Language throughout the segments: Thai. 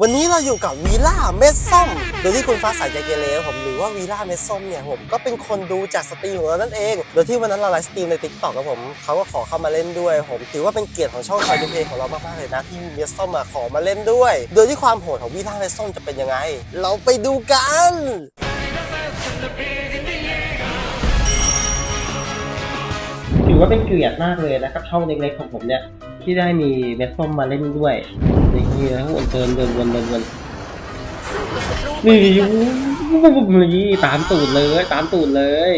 วันนี้เราอยู่กับวีล่าเม็ดส้มโดยที่คุณฟ้าใสใจเกเรผมหรือว่าวีล่าเม็ดส้มเนี่ยผมก็เป็นคนดูจากสตรีมของเรานั่นเอง โดยที่วันนั้นเราไลฟ์สตรีมในทิกตอกกับผมเขาก็ขอเข้ามาเล่นด้วย ผมถือว่าเป็นเกียรติของช่องคอยดูเพลงของเรามากๆเลยนะที่เม็ดส้มมาขอมาเล่นด้วย โดยที่ความโหดของวีล่าเม็ดส้มจะเป็นยังไง เราไปดูกันถือว่าเป็นเกียรติมากเลยนะครับช่องเล็กๆของผมเนี่ย ที่ได้มีเม็ดส้มมาเล่นด้วยนี่แล้ววนเดินเดินวนเดินวนนี่นี่ตามตูดเลย ตามตูดเลย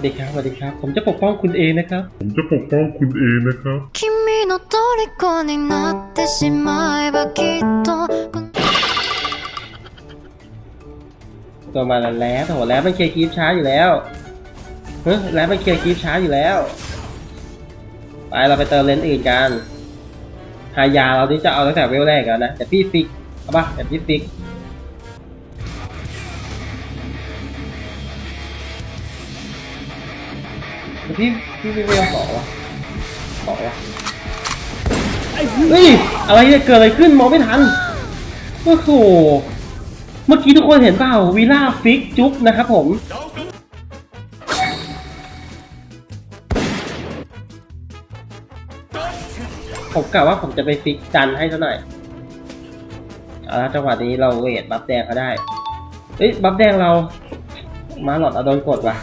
เด็กครับสวัสดีครับ ผมจะปกป้องคุณเองนะครับ ผมจะปกป้องคุณเองนะครับก็มาแล้วแล้วแล้วมันเคลียร์คีฟช้าอยู่แล้วเฮ้ยแล้วมันเคลียร์คีฟช้าอยู่แล้ว ไปเราไปเติมเลนส์อื่นกันหายาเราที่จะเอาตั้งแต่เวลแรกแล้วนะแต่พี่ฟิกเอาปะแต่พี่ฟิกแต่พี่พี่พี่เวลสอวะสอวะเฮ้ยอะไรเนี่ยเกิดอะไรขึ้นมองไม่ทันโอ้โหเมื่อกี้ทุกคนเห็นเปล่าวีล่าฟิกจุ๊บนะครับผม ผมกะว่าผมจะไปฟิกจันให้ซะหน่อยเอาละจังหวะนี้เราเวทบัฟแดงเขาได้เอ้ยบัฟแดงเรามาหลอดเอาโดนกดว่ะ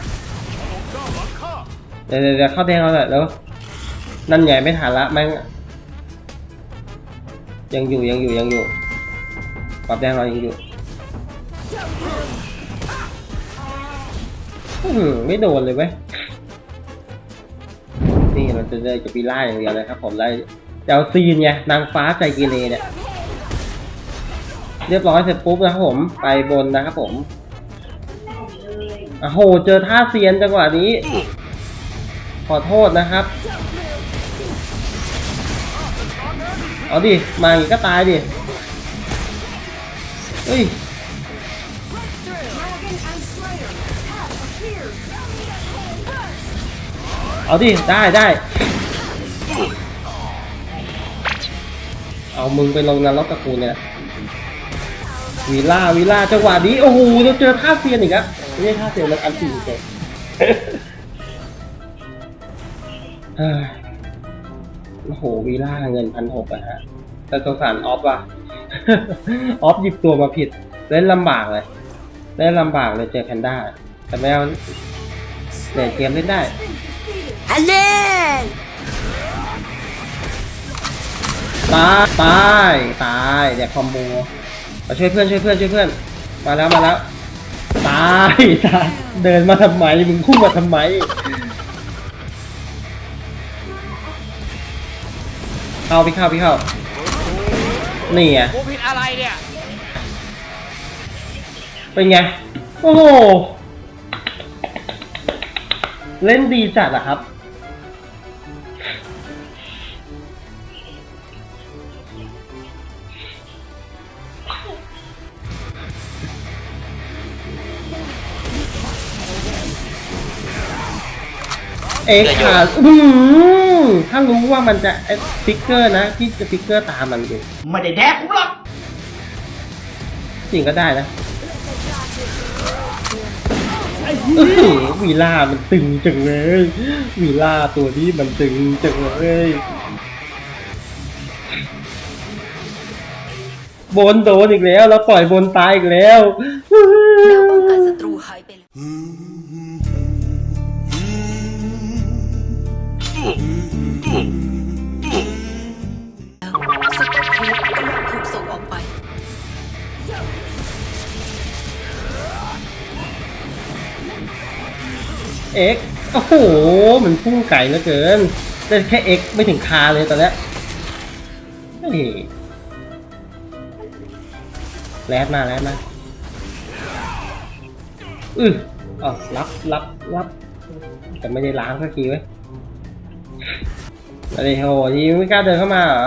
เดี๋ยวเดี๋ยวเดี๋ยวเข้าแดงเราหน่อยแล้วนั่นไงไม่ทันละแม่งยังอยู่ยังอยู่ยังอยู่บัฟแดงเรายังอยู่ไม่โดนเลยเว้ยนี่เราจะเลยจะปีไล่อย่างเดียวเลยครับผมไล่ จะเอาซีนไงนางฟ้าใจกีเรเนี่ย เรียบร้อยเสร็จปุ๊บนะครับผม ไปบนนะครับผมโอ้โห เจอท่าเซียนจังหวะนี้ ขอโทษนะครับ เอาดิ มาอย่างนี้ก็ตายดิเฮ้ยเอาดิ ได้ได้ มึงไปลงนรกกับกูเนี่ยวีล่าวีล่าจังหวะนี้โอ้โหเราเจอท่าเซียนอีกอะไม่ใช่ท่าเซียนมันอันตีเฉยเฮ้ยโอ้โหวีล่าเงินพันหกอะฮะแต่สงสารออฟว่ะออฟหยิบตัวมาผิดเล่นลำบากเลยเล่นลำบากเลยเจอแพนด้าแต่ไม่เอาเล่นเกมเล่นได้ฮัลโหล ตายตายตายเดี๋ยวคอมโบมาช่วยเพื่อนช่วยเพื่อนช่วยเพื่อน มาแล้วมาแล้วตายตายเดินมาทำไมมึงพุ่งมาทำไมเข้าพี่เข้าพี่เข้านี่ไงกูผิดอะไรเนี่ย เป็นไง โอ้โห เล่นดีจัดอะครับ เอ็กซ์ค่ะอืมถ้ารู้ว่ามันจะเอสฟิกเกอร์นะที่จะฟิกเกอร์ตามมันอยู่ไม่ได้แดกกูหรอกจริงก็ได้นะอื้อหือวีล่ามันตึงจังเลยวีล่าตัวนี้มันตึงจังเลยบนโดนอีกแล้วแล้วปล่อยบนตายอีกแล้วแนวป้องกันศัตรูหายไปแล้ว เอ็กโอ้โหมันพุ่งไก่เหลือเกินได้แค่เอ็กไม่ถึงคาเลยตอนนี้ยเฮ้ยแรดมาแรดมาอืออ๋อรับรับรับแต่ไม่ได้ล้างสักทีเว้ยมาดิโหทีไม่กล้าเดินเข้ามาเหรอ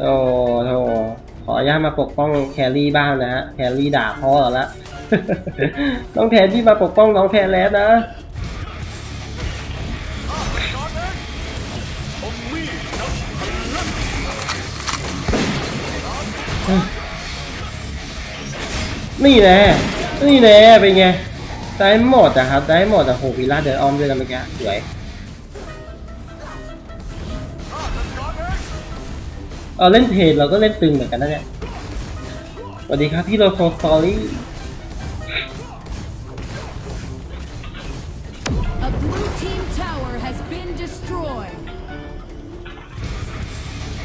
โอ้โห ขออนุญาตมาปกป้องแครี่บ้างนะฮะแครี่ด่าพ่อเราละน้องแทนที่มาปกป้องน้องแทนแล้วนะนี่แน่นี่แน่เป็นไงได้หมดอะครับ ได้หมดอะโหวีล่าเดินอ้อมด้วยนเมื่อกี้สวย เออเล่นเทรดเราก็เล่นตึงเหมือนกันนะเนี่ยสวัสดีครับพี่โรโซสตอรี่ A blue team tower has been destroyed.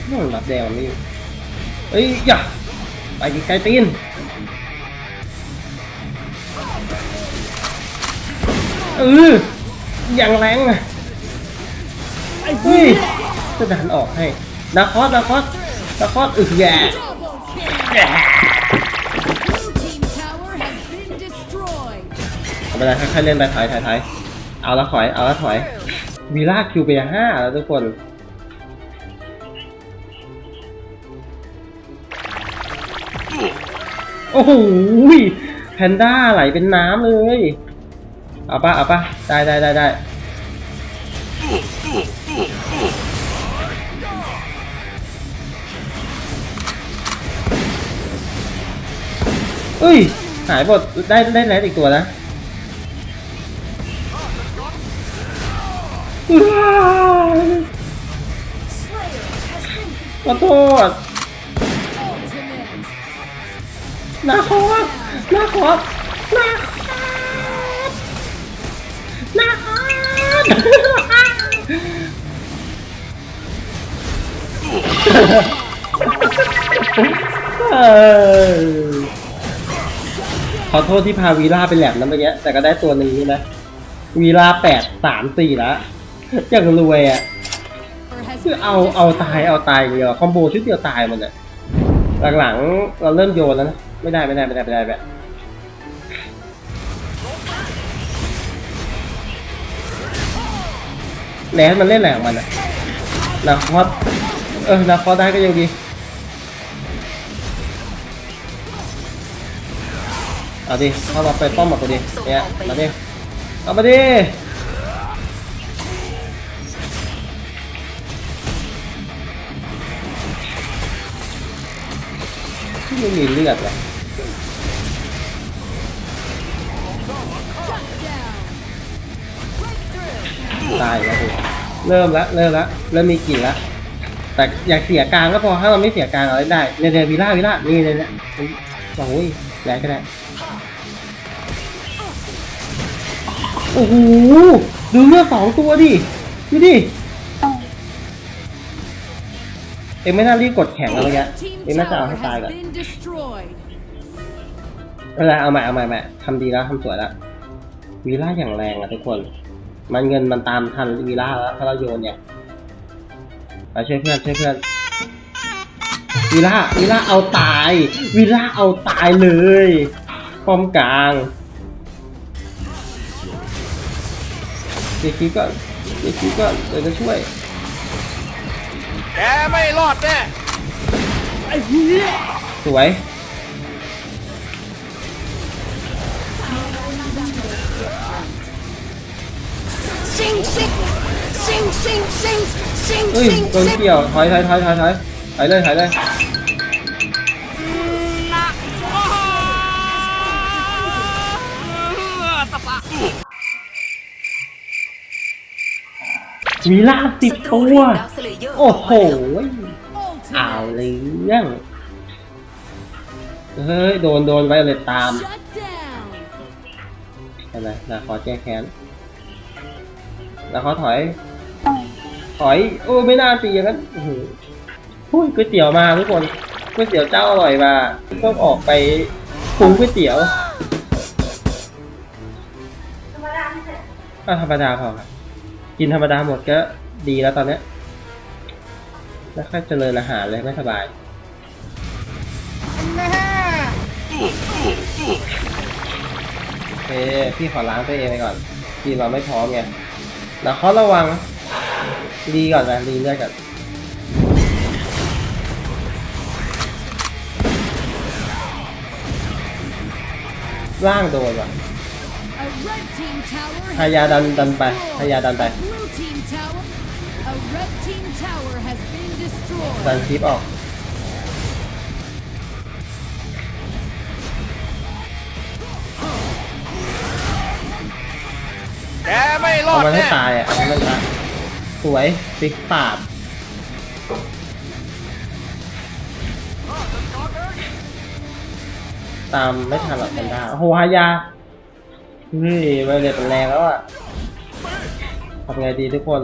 ไม่รับแดงมันไม่อยู่เอ้ยอย่าไปไกลๆตีนเอออย่างแรงอะเฮ้ยจะดันออกให้นาคอสนาคอส นาคอสอึกแย่ Double kill. แย่ Blue team tower has been destroyed. เอาไปเลยค่อยๆเล่นไปถอยถอยถอยเอาละถอย เอาละถอย วีล่าคิวไปห้าแล้วทุกคนโอ้โหแพนด้าไหลเป็นน้ำเลย เอาปะเอาปะได้ได้ได้ได้ เอ้ย หายหมดได้ได้แรดอีกตัวนะขอโทษนาคอสนาคอสนาคอสนาคอสเออ ขอโทษที่พาวีล่าไปแหลมนะเมื่อกี้แต่ก็ได้ตัวหนึ่งใช่ไหมวีล่าแปดสามสี่แล้วอย่างรวยอะคือเอาเอาตายเอาตายเดียวคอมโบชุดเดียวตายหมันอะหลังๆเราเริ่มโยนแล้วนะไม่ได้ไม่ได้ไม่ได้ไม่ได้แบบแลนมันเล่นแหลงมันอะนาคอสเออนาคอสได้ก็ยังดี เอาดิเข้ามาไปป้อมหมดตัวดิเนี่ยมาดิเอามาดิที่ไม่มีเลือดว่ะตายแล้วดิเริ่มละเริ่มละเริ่มมีกลิ่นละแต่อยากเสียกลางก็พอถ้าเราไม่เสียกลางเอาได้เนี่ยเนี่ยวีล่าวีล่านี่เนี่ยเนี่ยโอ้ยแรงก็ได้ โอ้โหดูเลือดสองตัวดิดูดิเอ็มไม่น่ารีบกดแข่งแล้วเมื่อกี้ Blue team เอ็มน่าจะเอาให้ตายก่อน has been destroyed. เวลาเอาใหม่เอาใหม่ใหม่ทำดีแล้วทำสวยแล้ววีล่าอย่างแรงอะทุกคน มันเงินมันตามทันวีล่าแล้วถ้าเราโยนเนี่ยไปช่วยเพื่อนช่วยเพื่อนวีล่าวีล่าเอาตายวีล่าเอาตายเลยป้อมกลาง เด็กคิดก็เด็กคิดก็เดี๋ยวจะช่วยแกไม่รอดแน่สวย Sing, sing, sing, sing, sing, sing, เฮ้ย sing, โดน sing. เกี่ยวถอยถอยถอยถอยถอยถอยเลยถอยเลย วีล่าสิบศัตรูตัวเรียกดาร์คสเลเยอร์โอ้โห Ultimate. เอาเรื่องเฮ้ย โดนโดนไว้เลยตาม Shut down. อะไรนะขอแก้แค้น แล้วเขาถอย ถอย โอ้ ไม่น่าตีอย่างนั้นโอ้โหหุ้ยก๋วยเตี๋ยวมาทุกคน ก๋วยเตี๋ยวเจ้าอร่อยมาต้องออกไปปรุงก๋วยเตี๋ยวอะธรรมดาพอครับ กินธรรมดาหมดก็ดีแล้วตอนนี้ยแล้วค่อยเจริญอาหารเลยไม่สบายโอเคพี่ขอล้างตัวเองไปก่อนทีมเราไม่พร้อมไงแล้วเขาระวังรีก่อนนะรีเลือดก่อนล่างโดนว่ะ พายาดันดันไปพายาดันไปดันคลิปออกแกไม่รอดเอามันให้ตายอะเอามันให้ตสวยปิกปาดตามไม่ทันหรอกแพนได้โอ้โหฮายา เฮ้ยไวเลตมันแรงแล้วอะทำไงดีทุกคน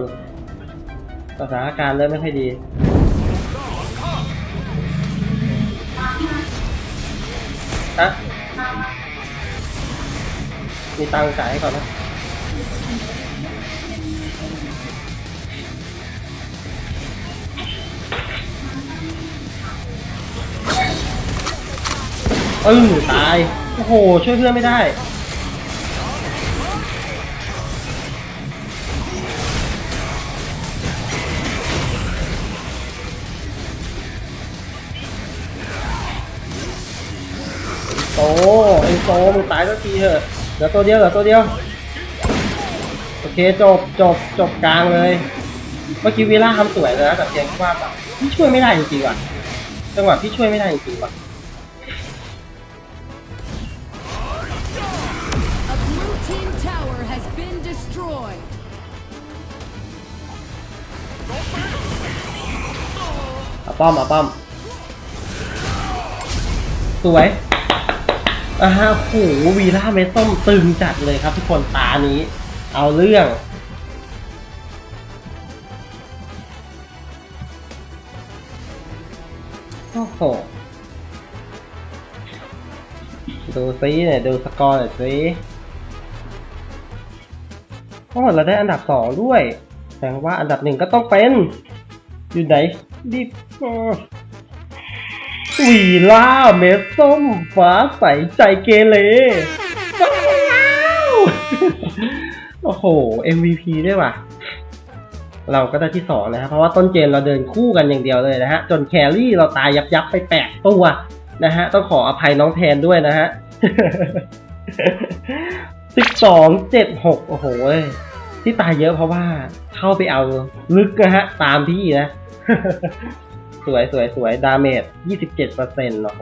สถานการณ์เริ่มไม่ค่อยดีฮะมีตังค์จ่ายให้ก่อนนะเออตาย โอ้โห ช่วยเพื่อนไม่ได้ โตไอโตมึงตายสักทีเถอะเหลือตัวเดียวเหลือตัวเดียว โอเคจบจบจบกลางเลย เมื่อกี้วีล่าทำสวยเลยนะแต่เพียงแค่ว่าแบบพี่ช่วยไม่ได้จริงๆว่ะจังหวะพี่ช่วยไม่ได้จริงๆว่ะ A blue team tower has been destroyed. เอาป้อมเอาป้อมสวย อ่าฮะโอ้โหวีล่าเมส้มตึงจัดเลยครับทุกคนตานี้ เอาเรื่องโอ้โหดูซิเนี่ยดูสกอร์หน่อยสิโอ้เราได้อันดับสองด้วย แสดงว่าอันดับหนึ่งก็ต้องเป็น อยู่ไหนดิบ วีล่าเมสส้มฟ้าใสใจเกเรว้าวโอ้โห MVP ด้วยว่ะ เราก็ได้ที่สองนะครับเพราะว่าต้นเกมเราเดินคู่กันอย่างเดียวเลยนะฮะ จนแครี่เราตายยับยับไปแปดตัวนะฮะ ต้องขออภัยน้องแทนด้วยนะฮะสิบสองเจ็ดหกโอ้โห ที่ตายเยอะเพราะว่าเข้าไปเอาลึกนะฮะ ตามพี่นะ สวยสวยสวยดาเมจยี่สิบเจ็ดเปอร์เซ็นต์โอ้โห